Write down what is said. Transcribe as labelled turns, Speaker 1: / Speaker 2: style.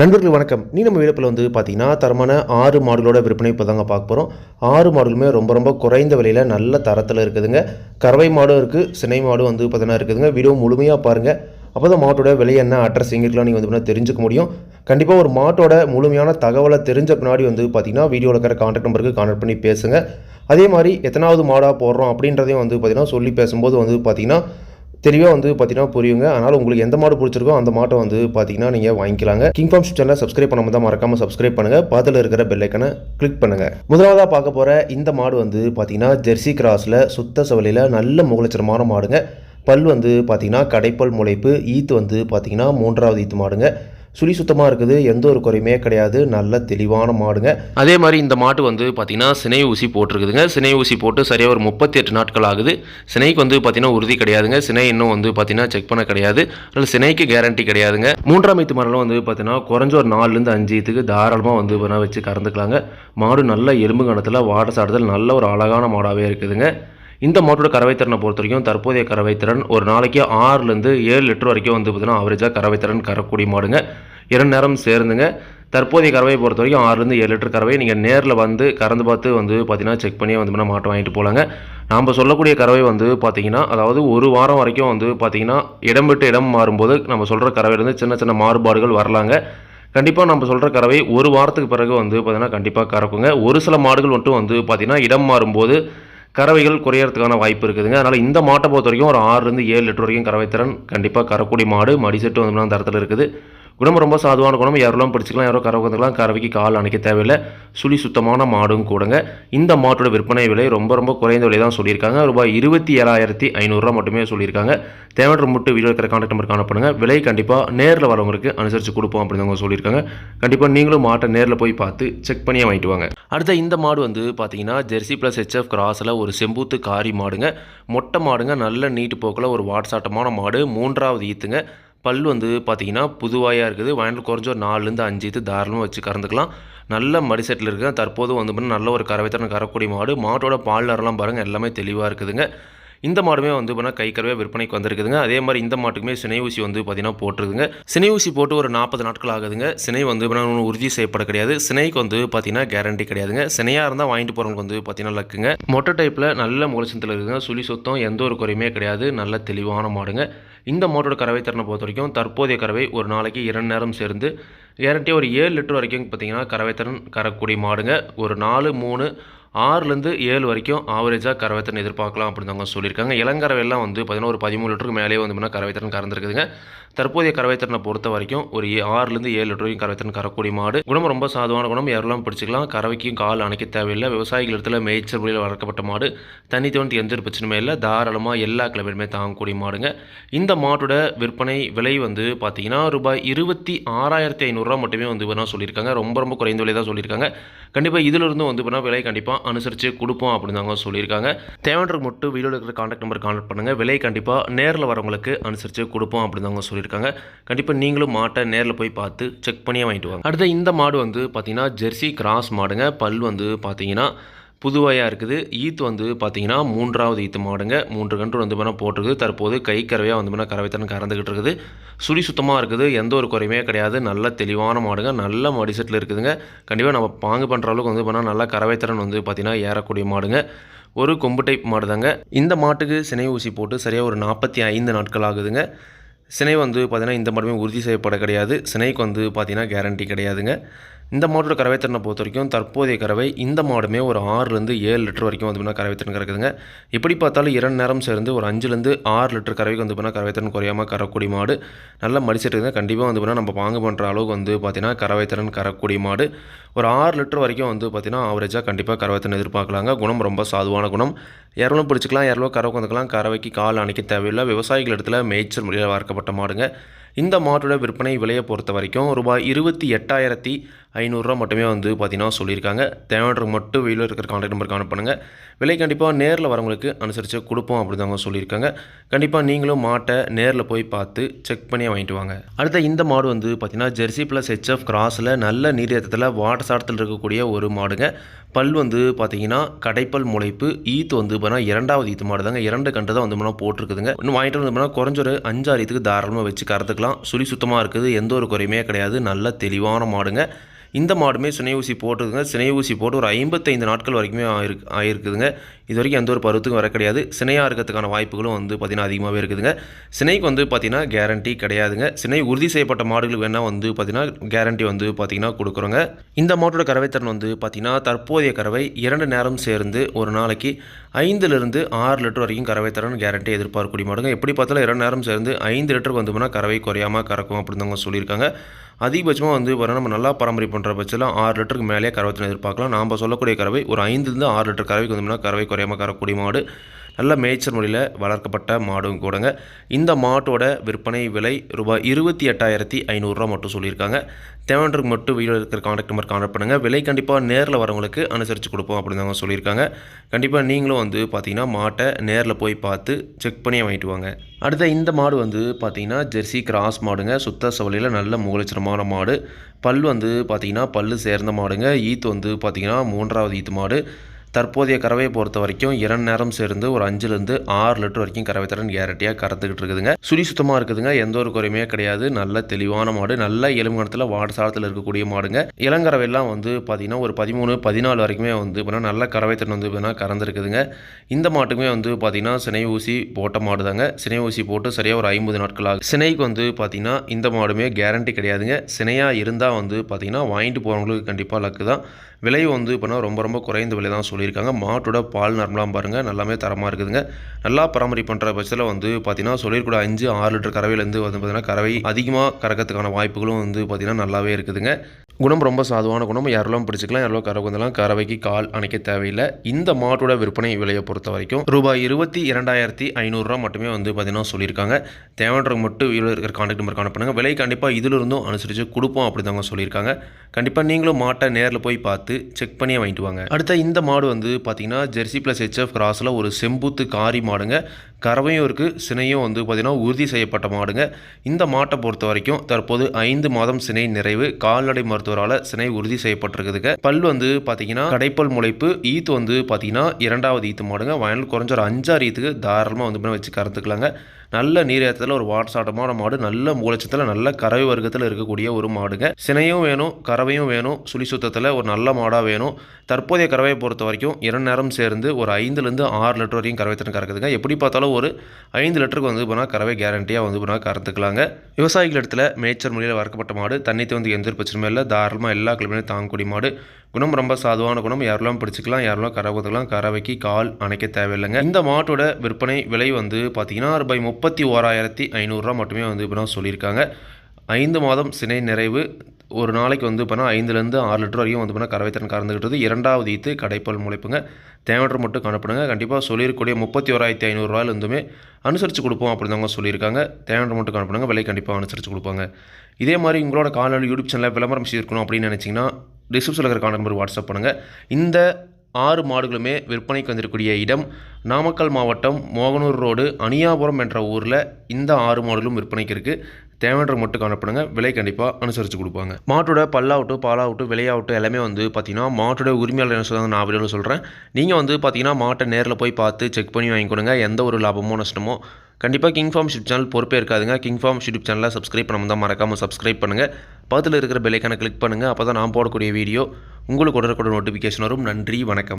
Speaker 1: நண்பர்கள் வணக்கம். நீ நம்ம வீடியோவில் வந்து பார்த்தீங்கன்னா தரமான ஆறு மாடுகளோட விற்பனை இப்போ தாங்க பார்க்க போகிறோம் ஆறு மாடுகளுமே ரொம்ப ரொம்ப குறைந்த விலையில் நல்ல தரத்தில் இருக்குதுங்க. கறவை மாடும் இருக்குது சினை மாடும் வந்து பார்த்தீங்கன்னா இருக்குதுங்க. வீடியோ முழுமையாக பாருங்கள் அப்போ தான் மாட்டோட விலை என்ன அட்ரஸ் எங்களுக்குலாம் நீங்கள் வந்து பார்த்தீங்கன்னா தெரிஞ்சுக்க முடியும். கண்டிப்பாக ஒரு மாட்டோட முழுமையான தகவலை தெரிஞ்ச பின்னாடி வந்து பார்த்தீங்கன்னா வீடியோவில் இருக்கிற கான்டாக்ட் நம்பருக்கு கான்டாக்ட் பண்ணி பேசுங்க. அதே மாதிரி எத்தனாவது மாடாக போடுறோம் அப்படின்றதையும் வந்து பார்த்திங்கன்னா சொல்லி பேசும்போது வந்து பார்த்திங்கன்னா தெளிவாக வந்து பார்த்தீங்கன்னா புரியுங்க. அதனால் உங்களுக்கு எந்த மாடு பிடிச்சிருக்கோ அந்த மாட்டை வந்து பார்த்தீங்கன்னா நீங்கள் வாங்கிக்கலாங்க. கிங் ஃபார்ம்ஸ் சேனலை சப்ஸ்கிரைப் பண்ணாமல் தான் மறக்காமல் சப்ஸ்கிரைப் பண்ணுங்கள் பாத்தில் இருக்கிற பெல்லைக்கனை கிளிக் பண்ணுங்கள் முதலாவதாக பார்க்க போகிற இந்த மாடு வந்து பார்த்தீங்கன்னா ஜெர்சி கிராஸில் சுத்த சவலையில் நல்ல முகலட்சணமான மாடுங்க. பல் வந்து பார்த்தீங்கன்னா கடைப்பல் முளைப்பு ஈத்து வந்து பார்த்தீங்கன்னா மூன்றாவது ஈத்து மாடுங்க. சுழி சுத்தமாக இருக்குது எந்த ஒரு குறையுமே கிடையாது. நல்ல தெளிவான மாடுங்க. அதே மாதிரி இந்த மாட்டு வந்து பார்த்தீங்கன்னா சினை ஊசி போட்டிருக்குதுங்க. சினை ஊசி போட்டு சரியாக ஒரு முப்பத்தி எட்டு நாட்கள் ஆகுது. சினைக்கு வந்து பார்த்தீங்கன்னா உறுதி கிடையாதுங்க. சினை இன்னும் வந்து பார்த்தீங்கன்னா செக் பண்ண கிடையாது. அதில் சினைக்கு கேரண்டி கிடையாதுங்க. மூன்றாம் ஈத்து மரம் வந்து பார்த்தீங்கன்னா குறைஞ்ச ஒரு நாலுலேருந்து அஞ்சு இதுக்கு தாராளமாக வந்து வச்சு கறந்துக்கலாங்க. மாடு நல்ல எலும்பு கணத்தில் வாட சாடுதல் நல்ல ஒரு அழகான மாடாகவே இருக்குதுங்க. இந்த மாட்டோட கறவைத்திறனை பொறுத்த வரைக்கும் தற்போதைய கறவைத்திறன் ஒரு நாளைக்கு ஆறுலேருந்து ஏழு லிட்டர் வரைக்கும் வந்து பார்த்தீங்கன்னா அவரேஜாக கறவைத்திறன் கறக்கூடிய மாடுங்க. இரண்டு நேரம் சேர்ந்துங்க. தற்போதைய கறவையை பொறுத்த வரைக்கும் ஆறுலேருந்து ஏழு லிட்டர் கறவை நீங்கள் நேரில் வந்து கறந்து பார்த்து வந்து பார்த்தீங்கன்னா செக் பண்ணி வந்து மாட்டை வாங்கிட்டு போகலாங்க நாம் சொல்லக்கூடிய கறவை வந்து பார்த்தீங்கன்னா அதாவது ஒரு வாரம் வரைக்கும் வந்து பார்த்திங்கன்னா இடம் விட்டு இடம் மாறும்போது நம்ம சொல்கிற கறவையிலேருந்து சின்ன சின்ன மாறுபாடுகள் வரலாங்க. கண்டிப்பாக நம்ம சொல்கிற கறவை ஒரு வாரத்துக்கு பிறகு வந்து பார்த்திங்கன்னா கண்டிப்பாக கறக்குங்க. ஒரு சில மாடுகள் மட்டும் வந்து பார்த்தீங்கன்னா இடம் மாறும்போது கறவைகள் குறையறதுக்கான வாய்ப்பு இருக்குதுங்க. அதனால் இந்த மாட்டை பொறுத்த வரைக்கும் ஒரு ஆறுலேருந்து ஏழு லிட்டர் வரைக்கும் கறவை திறன் கண்டிப்பாக கறக்கூடிய மாடு மடிசெட்டு வந்து வந்து தரத்தில் இருக்குது. குணம் ரொம்ப சாதுவான குணம். யாரெல்லாம் படிச்சுக்கலாம் யாரோ கறவை வந்துக்கலாம் கறவைக்கு கால் அணைக்க தேவையில்லை. சுழி சுத்தமான மாடும் கூடங்க. இந்த மாட்டோட விற்பனை விலை ரொம்ப ரொம்ப குறைந்த விலை தான் சொல்லியிருக்காங்க. ரூபாய் இருபத்தி ஏழாயிரத்தி ஐநூறுரூவா மட்டுமே சொல்லியிருக்காங்க. தேவையான முட்டு வீடியோ இருக்கிற கான்டாக்ட் நம்பர் காணப்படுங்க விலை கண்டிப்பாக நேரில் வரவங்களுக்கு அனுசரித்து கொடுப்போம் அப்படின்னு அவங்க சொல்லியிருக்காங்க. கண்டிப்பாக நீங்களும் மாட்டை நேரில் போய் பார்த்து செக் பண்ணியே வாங்கிட்டு வாங்க. அடுத்த இந்த மாடு வந்து பார்த்தீங்கன்னா ஜெர்சி ப்ளஸ் ஹெச்எஃப் கிராஸில் ஒரு செம்பூத்து காரி மாடுங்க. மொட்டை மாடுங்க. நல்ல நீட்டு போக்கில் ஒரு வாட்சாட்டமான மாடு. மூன்றாவது ஈத்துங்க. பல் வந்து பார்த்திங்கன்னா புதுவாயாக இருக்குது. வாயில் குறைஞ்ச ஒரு நாலுலேருந்து அஞ்சு இது தாராளமாக வச்சு கறந்துக்கலாம். நல்ல மடிசெட்டில் இருக்குது தற்போது வந்து நல்ல ஒரு கறவைத்தனம் கறக்கூடிய மாடு. மாட்டோட பால் நரலாம் பாருங்கள் எல்லாமே தெளிவாக இருக்குதுங்க. இந்த மாடுமே வந்து பார்த்தீங்கன்னா கை கறவை விற்பனைக்கு வந்திருக்குதுங்க. அதே மாதிரி இந்த மாட்டுக்குமே சினை ஊசி வந்து பார்த்தீங்கன்னா போட்டுருதுங்க சினை ஊசி போட்டு ஒரு நாற்பது நாட்கள் ஆகுதுங்க. சினை வந்து பார்த்தீங்கன்னா உறுதி செய்யப்பட கிடையாது. சினைக்கு வந்து பார்த்தீங்கன்னா கேரண்டி கிடையாதுங்க. சினையாக இருந்தால் வாங்கிட்டு போகிறவங்களுக்கு வந்து பார்த்தீங்கன்னா லக்குங்க மொட்டை டைப்பில் நல்ல முகலட்சத்தில் இருக்குதுங்க. சுழி சுத்தம் எந்த ஒரு குறையுமே கிடையாது. நல்ல தெளிவான மாடுங்க. இந்த மாட்டோட கறவை திறனை பொறுத்த வரைக்கும் தற்போதைய கறவை ஒரு நாளைக்கு இரண்டு நேரம் சேர்ந்து கேரண்டியாக ஒரு ஏழு லிட்டர் வரைக்கும் பார்த்தீங்கன்னா கறவை திறன் கறக்கூடிய மாடுங்க. ஒரு நாலு மூணு ஆறுலேருந்து ஏழு வரைக்கும் ஆவரேஜாக கரவைத்தன் எதிர்பார்க்கலாம் அப்படின்னு அவங்க சொல்லியிருக்காங்க. இளங்கறவையெல்லாம் வந்து பார்த்தீங்கன்னா ஒரு பதிமூணு லிட்டருக்கு மேலே வந்து பார்த்தீங்கன்னா கறந்துருக்குதுங்க. தற்போதைய கரவைத்தனை பொறுத்த வரைக்கும் ஒரு ஏ- ஆறுலேருந்து ஏழு லிட்டர் வரைக்கும் கறவைத்திறன் கறக்கூடிய மாடு. குணம் ரொம்ப சாதுவான குணம். யாரெல்லாம் பிடிச்சிக்கலாம் கறவைக்கும் கால் அணைக்க தேவையில்லை. விவசாயிகள் இடத்துல மேய்ச்சல் முறையில் வளர்க்கப்பட்ட மாடு. தண்ணி தோண்டி எந்த ஒரு பிரச்சனையுமே இல்லை. தாராளமாக எல்லா கிளம்பிலுமே தாங்கக்கூடிய மாடுங்க. இந்த மாட்டோட விற்பனை விலை வந்து பார்த்தீங்கன்னா ரூபாய் இருபத்தி ஆறாயிரத்தி ஐநூறுரூவா மட்டுமே வந்து சொல்லியிருக்காங்க. ரொம்ப ரொம்ப குறைந்த விலை தான் சொல்லியிருக்காங்க கண்டிப்பாக இதிலிருந்து வந்து பண்ணால் விலை கண்டிப்பாக அனுசரித்து கொடுப்போம் அப்படின்னு தாங்க சொல்லியிருக்காங்க. தேவையான மட்டும் வீடியோ இருக்கிற காண்டாக்ட் நம்பர் கான்டாக்ட் பண்ணுங்கள் விலை கண்டிப்பாக நேரில் வரவங்களுக்கு அனுசரித்து கொடுப்போம் அப்படின்னு தாங்க சொல்லியிருக்காங்க. கண்டிப்பாக நீங்களும் மாட்டை நேரில் போய் பார்த்து செக் பண்ணியே வாங்கிட்டு வாங்க. அடுத்த இந்த மாடு வந்து பார்த்திங்கன்னா ஜெர்சி கிராஸ் மாடுங்க. பல் வந்து பார்த்திங்கன்னா புதுவையாக இருக்குது. ஈத்து வந்து பார்த்தீங்கன்னா மூன்றாவது ஈத்து மாடுங்க. மூன்று கன்று வந்து பண்ணால் போட்டிருக்குது. தற்போது கை கறவையாக வந்து பண்ணால் கறவைத்தனம் கறந்துக்கிட்டு இருக்குது. சுடி சுத்தமாக இருக்குது. எந்த ஒரு குறையுமே கிடையாது. நல்ல தெளிவான மாடுங்க. நல்ல மடிசெட்டில் இருக்குதுங்க. கண்டிப்பாக நம்ம பாங்கு பண்ணுற அளவுக்கு வந்து பண்ணால் நல்லா கறவைத்திறன் வந்து பார்த்திங்கன்னா ஏறக்கூடிய மாடுங்க. ஒரு கொம்பு டைப் மாடு தாங்க இந்த மாட்டுக்கு சினை ஊசி போட்டு சரியாக ஒரு நாற்பத்தி ஐந்து நாட்கள் ஆகுதுங்க. சினை வந்து பார்த்திங்கன்னா இந்த மாடுமே உறுதி செய்யப்பட கிடையாது. சினைக்கு வந்து பார்த்திங்கன்னா கேரண்டி கிடையாதுங்க. இந்த மாட்டோட திறனை பொறுத்த வரைக்கும் தற்போதைய கறவை இந்த மாடுமே ஒரு ஆறுலேருந்து ஏழு லிட்டர் வரைக்கும் வந்து பார்த்தீங்கன்னா கறவைத்திறன் கறக்குதுங்க. எப்படி பார்த்தாலும் இரண்டு நேரம் சேர்ந்து ஒரு அஞ்சுலேருந்து ஆறு லிட்டர் கறவைக்கு வந்து பார்த்தீங்கன்னா திறன் குறையாமல் கறக்கூடிய மாடு. நல்லா மடிச்சிட்டு கண்டிப்பாக வந்து பார்த்தீங்கன்னா நம்ம பாங்கு பண்ணுற அளவுக்கு வந்து பார்த்தீங்கன்னா கறவைத்திறன் கறக்கூடிய மாடு. ஒரு ஆறு லிட்டர் வரைக்கும் வந்து பார்த்தீங்கன்னா ஆவரேஜாக கண்டிப்பாக கறவைத்திறன் எதிர்பார்க்கலாங்க. குணம் ரொம்ப சாதுவான குணம். இரநூறு பிடிச்சிக்கலாம் இரநூறு கறவை வந்துக்கலாம் கறவைக்கு கால் அணைக்க தேவையில்லை. விவசாயிகள் இடத்துல மேய்ச்சல் முறையில் வளர்க்கப்பட்ட மாடுங்க. இந்த மாட்டோட விற்பனை விலையை பொறுத்த வரைக்கும் ரூபாய் இருபத்தி எட்டாயிரத்தி ஐநூறுரூவா மட்டுமே வந்து பார்த்திங்கன்னா சொல்லியிருக்காங்க. தேவையான மட்டும் வீடியோ இருக்கிற கான்டாக்ட் நம்பர் கான்டாக்ட் பண்ணுங்கள் விலை கண்டிப்பாக நேரில் வரவங்களுக்கு அனுசரித்து கொடுப்போம் அப்படி தாங்க சொல்லியிருக்காங்க. கண்டிப்பாக நீங்களும் மாட்டை நேரில் போய் பார்த்து செக் பண்ணி வாங்கிட்டு வாங்க. அடுத்த இந்த மாடு வந்து பார்த்திங்கன்னா ஜெர்சி ப்ளஸ் ஹெச்எஃப் கிராஸில் நல்ல நீரேற்றத்தில் வாட்டர் சாட்டத்தில் இருக்கக்கூடிய ஒரு மாடுங்க. பல் வந்து பார்த்தீங்கன்னா கடைப்பல் முளைப்பு ஈத்து வந்து பார்த்தீங்கன்னா இரண்டாவது ஈத்து மாடு தாங்க. இரண்டு கன்று தான் வந்து பார்த்தீங்கன்னா போட்டிருக்குதுங்க. இன்னும் வாங்கிட்டு வந்து குறைஞ்ச ஒரு அஞ்சாறு ஈத்துக்கு தாராளமாக வச்சு கறந்துக்கலாம். சுழி சுத்தமாக இருக்குது. எந்த ஒரு குறையுமே கிடையாது. நல்ல தெளிவான மாடுங்க. இந்த மாடுமே சினை ஊசி போட்டுதுங்க சினை ஊசி போட்டு ஒரு ஐம்பத்தைந்து நாட்கள் வரைக்குமே ஆயிருக்கு ஆயிருக்குதுங்க. இது வரைக்கும் எந்த ஒரு பருவத்துக்கும் வர கிடையாது. சினையாக இருக்கிறதுக்கான வாய்ப்புகளும் வந்து பார்த்திங்கன்னா அதிகமாகவே இருக்குதுங்க. சினைக்கு வந்து பார்த்திங்கன்னா கேரண்டி கிடையாதுங்க. சினை உறுதி செய்யப்பட்ட மாடுகளுக்கு வேணால் வந்து பார்த்திங்கன்னா கேரண்டி வந்து பார்த்திங்கன்னா கொடுக்குறோங்க. இந்த மாட்டோட கறவைத்திறன் வந்து பார்த்திங்கன்னா தற்போதைய கறவை இரண்டு நேரம் சேர்ந்து ஒரு நாளைக்கு ஐந்துலேருந்து ஆறு லிட்டர் வரைக்கும் கறவைத்திறன் கேரண்டி எதிர்பார்க்கக்கூடிய மாடுங்க. எப்படி பார்த்தாலும் இரண்டு நேரம் சேர்ந்து ஐந்து லிட்டருக்கு வந்தோம்னா கறவை குறையாமல் கறக்கும் அப்படின்னு அவங்க சொல்லியிருக்காங்க. அதிகபட்சமாக வந்து வர நம்ம நல்லா பராமரிப்பு பண்ணுற பட்சத்தில் ஆறு லிட்டருக்கு மேலே கறவை எதிர்பார்க்கலாம். நாம் சொல்லக்கூடிய கறவை ஒரு ஐந்துலேருந்து ஆறு லிட்டர் கறவைக்கு வந்தோம்னா கறவை குறையாமல் கறக்கூடிய மாடு நல்ல மேய்ச்சல் முறையில் வளர்க்கப்பட்ட மாடும் கூடங்க. இந்த மாட்டோட விற்பனை விலை ரூபாய் இருபத்தி எட்டாயிரத்தி ஐநூறுரூவா மட்டும் சொல்லியிருக்காங்க. தேவைன்றதுக்கு மட்டும் வீடியோ இருக்கிற காண்டாக்ட் நம்பர் கான்டாக்ட் பண்ணுங்கள் விலை கண்டிப்பாக நேரில் வரவங்களுக்கு அனுசரித்து கொடுப்போம் அப்படின்னு தாங்க சொல்லியிருக்காங்க. கண்டிப்பாக நீங்களும் வந்து பார்த்தீங்கன்னா மாட்டை நேரில் போய் பார்த்து செக் பண்ணி வாங்கிட்டு வாங்க. அடுத்த இந்த மாடு வந்து பார்த்தீங்கன்னா ஜெர்சி கிராஸ் மாடுங்க. சுத்த சவலையில் நல்ல முகலட்சணமான மாடு. பல் வந்து பார்த்தீங்கன்னா பல் சேர்ந்த மாடுங்க. ஈத்து வந்து பார்த்தீங்கன்னா மூன்றாவது ஈத்து மாடு. தற்போதைய கறவையை பொறுத்த வரைக்கும் இரண்டு நேரம் சேர்ந்து ஒரு அஞ்சுலேருந்து ஆறு லிட்டர் வரைக்கும் கறவை திறன் கேரண்டியாக கறந்துக்கிட்டு இருக்குதுங்க. சுழி சுத்தமாக இருக்குதுங்க. எந்த ஒரு குறையுமே கிடையாது. நல்ல தெளிவான மாடு. நல்ல எலும்புணத்தில் வாடு சாலத்தில் இருக்கக்கூடிய மாடுங்க. இளங்கறவையெல்லாம் வந்து பார்த்திங்கன்னா ஒரு பதிமூணு பதினாலு வரைக்குமே வந்து பார்த்தீங்கன்னா நல்ல கறவை திறன் வந்து பார்த்தீங்கன்னா கறந்துருக்குதுங்க. இந்த மாட்டுக்குமே வந்து பார்த்திங்கன்னா சினை ஊசி போட்ட மாடு தாங்க சினை ஊசி போட்டு சரியாக ஒரு ஐம்பது நாட்கள் ஆகும். சினைக்கு வந்து பார்த்திங்கன்னா இந்த மாடுமே கேரண்டி கிடையாதுங்க. சினையாக இருந்தால் வந்து பார்த்திங்கன்னா வாங்கிட்டு போகிறவங்களுக்கு கண்டிப்பாக லக்கு தான். விலை வந்து இப்போனா ரொம்ப ரொம்ப குறைந்த விலை தான் சொல்லியிருக்காங்க மாட்டோட பால் நரம்பலாம் பாருங்கள் நல்லாமே தரமாக இருக்குதுங்க. நல்லா பராமரிப்பு பண்ணுற பட்சத்தில் வந்து பார்த்தீங்கன்னா சொல்லியிருக்கூட அஞ்சு ஆறு லிட்டர் கறவையிலேருந்து வந்து பார்த்தீங்கன்னா கறவை அதிகமாக கறக்கிறதுக்கான வாய்ப்புகளும் வந்து பார்த்திங்கன்னா நல்லாவே இருக்குதுங்க. குணம் ரொம்ப சாதுவான குணம். யாரெல்லாம் பிடிச்சிக்கலாம் யாரோ கறவை வந்தெல்லாம் கறவைக்கு கால் அணைக்க தேவையில்லை. இந்த மாட்டோட விற்பனை விலையை பொறுத்த வரைக்கும் ரூபாய் இருபத்தி இரண்டாயிரத்தி ஐநூறுரூவா மட்டுமே வந்து பார்த்தீங்கன்னா சொல்லியிருக்காங்க. தேவைன்றவங்க மட்டும் இருக்கிற கான்டாக்ட் நம்பர் கான்டாக்ட் பண்ணுங்கள் விலை கண்டிப்பாக இதிலிருந்தும் அனுசரித்து கொடுப்போம் அப்படி தாங்க சொல்லியிருக்காங்க. கண்டிப்பாக நீங்களும் மாட்டை நேரில் போய் பார்த்து செக் பண்ணி வாங்கிட்டு வாங்க. அடுத்த இந்த மாடு வந்து பார்த்தீங்கன்னா ஜெர்சி ப்ளஸ் ஹெச்எஃப் கிராஸில் ஒரு செம்புத்து காரி மாடுங்க. கறவையும் இருக்குது சினையும் வந்து பார்த்திங்கன்னா உறுதி செய்யப்பட்ட மாடுங்க. இந்த மாட்டை பொறுத்த வரைக்கும் தற்போது ஐந்து மாதம் சினை நிறைவு கால்நடை மருத்துவரால் சினை உறுதி செய்யப்பட்டிருக்குதுங்க. பல் வந்து பார்த்தீங்கன்னா கடைப்பல் முளைப்பு ஈத்து வந்து பார்த்தீங்கன்னா இரண்டாவது ஈத்து மாடுங்க. வயல் குறைஞ்ச ஒரு அஞ்சாறு ஈத்துக்கு தாராளமாக வந்து வச்சு கறந்துக்கலாங்க. நல்ல நீரேற்றத்தில் ஒரு வாட்சாட்டமான மாடு நல்ல மூலச்சத்தில் நல்ல கறவை வர்க்கத்தில் இருக்கக்கூடிய ஒரு மாடுங்க. சினையும் வேணும் கறவையும் வேணும் சுழி சுத்தத்தில் ஒரு நல்ல மாடாக வேணும். தற்போதைய கறவையை பொறுத்த வரைக்கும் இரண்டு நேரம் சேர்ந்து ஒரு ஐந்துலேருந்து ஆறு லிட்டர் வரைக்கும் கறவை திறன் கறக்குதுங்க. எப்படி பார்த்தாலும் ஒரு ஐந்து லிட்டருக்கு வந்து போனால் கறவை கேரண்டியாக வந்து போனால் கறந்துக்கலாங்க. விவசாயிகள் இடத்துல மேய்ச்சல் முறையில் வளர்க்கப்பட்ட மாடு தண்ணி வந்து எந்த ஒரு பிரச்சனையும் இல்லை. தாராளமாக எல்லா கிழமையும் தாங்கக்கூடிய மாடு. குணம் ரொம்ப சாதுவான குணம். யாரெல்லாம் பிடிச்சிக்கலாம் யாரெல்லாம் கறவை கறவைக்கு கால் அணைக்க தேவையில்லைங்க. இந்த மாட்டோட விற்பனை விலை வந்து பார்த்தீங்கன்னா ரூபாய் முப்பத்தி ஓராயிரத்தி ஐநூறுரூவா மட்டுமே வந்து இப்போ சொல்லியிருக்காங்க. ஐந்து மாதம் சினை நிறைவு ஒரு நாளைக்கு வந்து பார்த்தா ஐந்துலேருந்து ஆறு லிட்டர் வரைக்கும் வந்து பார்த்தா கறவைத்திறன் கறந்துக்கிட்டது இரண்டாவது ஈத்து கடைப்பல் முளைப்புங்க. தேவையற்ற மட்டும் காணப்படுங்க. கண்டிப்பாக சொல்லியிருக்கக்கூடிய முப்பத்தி ஓராயிரத்தி ஐநூறுரூவாயிலிருந்துமே அனுசரித்து கொடுப்போம் அப்படின்னு சொல்லியிருக்காங்க. தேவையற்ற மட்டும் காணப்படுங்க. விலை கண்டிப்பாக அனுசரித்து கொடுப்பாங்க. இதே மாதிரி உங்களோட கால்நடை யூடியூப் சேனலில் விளம்பரம் செய்திருக்கணும் அப்படின்னு நினச்சிங்கன்னா டிஸ்கிரிப்ஷனில் இருக்கிற கான்டாக்ட் நம்பர் வாட்ஸ்அப் பண்ணுங்கள் இந்த ஆறு மாடுகளுமே விற்பனைக்கு வந்திருக்கக்கூடிய இடம். நாமக்கல் மாவட்டம் மோகனூர் ரோடு அணியாபுரம் என்ற ஊரில் இந்த ஆறு மாடுகளும் விற்பனைக்கு இருக்குது தேவையான மட்டும் காணப்படுங்க விலை கண்டிப்பாக அனுசரித்து கொடுப்பாங்க. மாட்டோட பல்லாகட்டும் பாலாகட்டும் விலையாகட்டும் எல்லாமே வந்து பார்த்தீங்கன்னா மாட்டோட உரிமையாளர் என்ன சொல்லுவாங்க நான் வீடியோவில் சொல்கிறேன் நீங்கள் வந்து பார்த்தீங்கன்னா மாட்டை நேரில் போய் பார்த்து செக் பண்ணி வாங்கிக்கொடுங்க. எந்த ஒரு லாபமோ நஷ்டமோ கண்டிப்பாக கிங் ஃபார்ம் ஷிப் சேனல் பொறுப்பே இருக்காதுங்க. கிங் ஃபார்ம் ஷிப் சேனலை சப்ஸ்கிரைப் பண்ண தான் மறக்காமல் சப்ஸ்கிரைப் பண்ணுங்கள் பக்கத்தில் இருக்கிற பெல்லைக்கான கிளிக் பண்ணுங்கள் அப்போ தான் நான் போடக்கூடிய வீடியோ உங்களுக்கு உடனுக்குடன் நோட்டிஃபிகேஷன் வரும். நன்றி வணக்கம்.